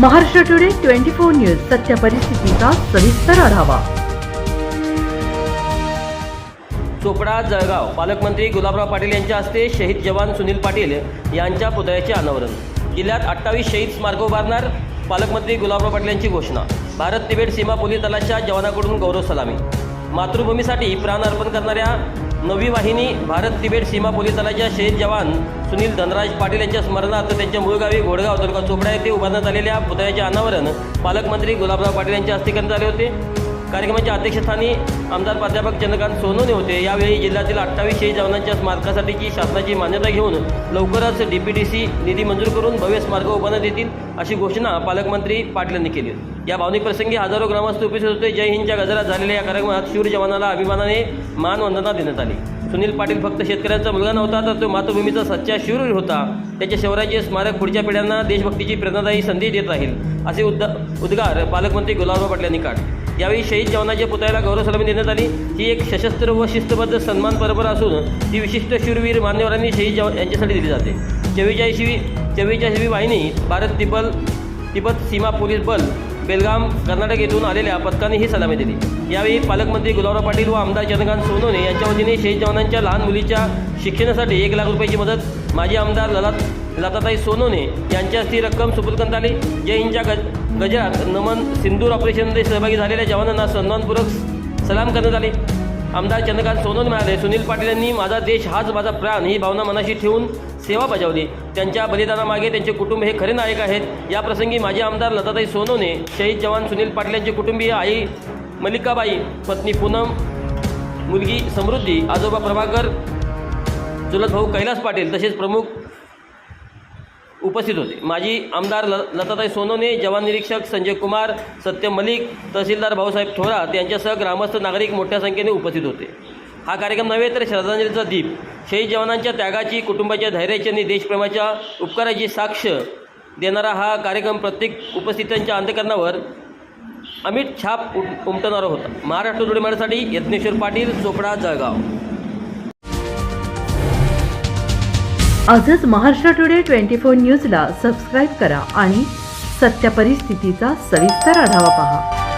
Maharashtra today twenty four news सत्य परिस्थितीचा सविस्तर आढावा. चोपडा जळगाव. पालकमंत्री गुलाबराव पाटील यांच्या हस्ते शहीद जवान सुनील पाटील यांच्या पुतळ्याचे अनावरण. जिल्ह्यात अठ्ठावीस शहीद स्मारक उभारणार पालकमंत्री गुलाबराव पाटील यांची घोषणा. भारत तिबेट सीमा पोलीस दलाच्या जवानाकडून गौरव सलामी. मातृभूमीसाठी प्राण अर्पण करणाऱ्या नवी वाहिनी भारत तिबेट सीमा पोलीस दलाच्या शहीद जवान सुनील धनराज पाटील यांच्या स्मरणार्थ त्यांच्या मूळ गावी घोडगाव तालुका चोपडा येथे उभारण्यात आलेल्या पुतळ्याचे अनावरण पालकमंत्री गुलाबराव पाटील यांच्या हस्ते करण्यात आले होते. कार्यक्रमाच्या अध्यक्षस्थानी आमदार प्राध्यापक चंद्रकांत सोनवणे होते. यावेळी जिल्ह्यातील अठ्ठावीस शहीद जवानांच्या स्मारकासाठीची शासनाची मान्यता घेऊन लवकरच डी पी डी सी निधी मंजूर करून भव्य स्मारक उभारण्यात येतील अशी घोषणा पालकमंत्री पाटील यांनी केली या भावनिक प्रसंगी हजारो ग्रामस्थ उपस्थित होते. जय हिंदच्या गजरात झालेल्या या कार्यक्रमात शूर जवानाला अभिमानाने मानवंदना देण्यात आली. सुनील पाटील फक्त शेतकऱ्यांचा मुलगा नव्हता तर तो मातृभूमीचा सच्चा शूरवीर होता. त्याच्या शौर्याचे स्मारक पुढच्या पिढ्यांना देशभक्तीची प्रेरणादायी संधी देत राहील असे उद्द उद्गार पालकमंत्री गुलाबराव पाटील यांनी यावेळी शहीद जवानाच्या पुतळ्याला गौरव सलामी देण्यात आली. ही एक सशस्त्र व शिस्तबद्ध सन्मान परंपरा असून ती विशिष्ट शूरवीर मान्यवरांनी शहीद जवान यांच्यासाठी दिली जाते. चव्वेचाळीसवी चव्वेचाळीसवी वाहिनी भारत तिबल तिबत सीमा पोलीस बल बेलगाम कर्नाटक येथून आलेल्या पथकाने ही सलामी दिली. यावेळी पालकमंत्री गुलाबराव पाटील व आमदार चंद्रकांत सोनवणे यांच्या वतीने शहीद जवानांच्या लहान मुलीच्या शिक्षणासाठी एक लाख रुपयाची मदत माजी आमदार ललात लताताई सोनवणे यांच्या हस्ती रक्कम सुपूर्द करण्यात आली. जय हिंदच्या गज गजरात नमन सिंदूर ऑपरेशनमध्ये सहभागी झालेल्या जवानांना सन्मानपूर्वक सलाम करण्यात आले. आमदार चंद्रकांत सोनवणे म्हणाले सुनील पाटील यांनी माझा देश हाच माझा प्राण ही भावना मनाशी ठेवून सेवा बजावली. त्यांच्या बलिदानामागे त्यांचे कुटुंब हे खरे नायक आहेत. या प्रसंगी माजी आमदार लताताई सोनवणे शहीद जवान सुनील पाटील यांचे कुटुंबीय आई मल्लिकाबाई पत्नी पूनम मुलगी समृद्धी आजोबा प्रभाकर चुलत भाऊ कैलास पाटील तसेच प्रमुख उपस्थित होते. माजी आमदार ल लताताई सोनवणे जवान निरीक्षक संजय कुमार सत्य मलिक तहसीलदार भाऊसाहेब थोरात यांच्यासह ग्रामस्थ नागरिक मोठ्या संख्येने उपस्थित होते. हा कार्यक्रम नव्हे तर श्रद्धांजलीचा दीप. शहीद जवानांच्या त्यागाची कुटुंबाच्या धैर्याची आणि देशप्रेमाच्या उपकाराची साक्ष देणारा हा कार्यक्रम प्रत्येक उपस्थितांच्या अंतकरणावर अमिट छाप उम- उमटवणारा होता. महाराष्ट्र जोडी मारण्यासाठी यत्नेश्वर पाटील चोपडा जळगाव. आजच महाराष्ट्र टुडे ट्वेंटी फोर न्यूजला सबस्क्राईब करा आणि सत्य परिस्थितीचा सविस्तर आढावा पहा.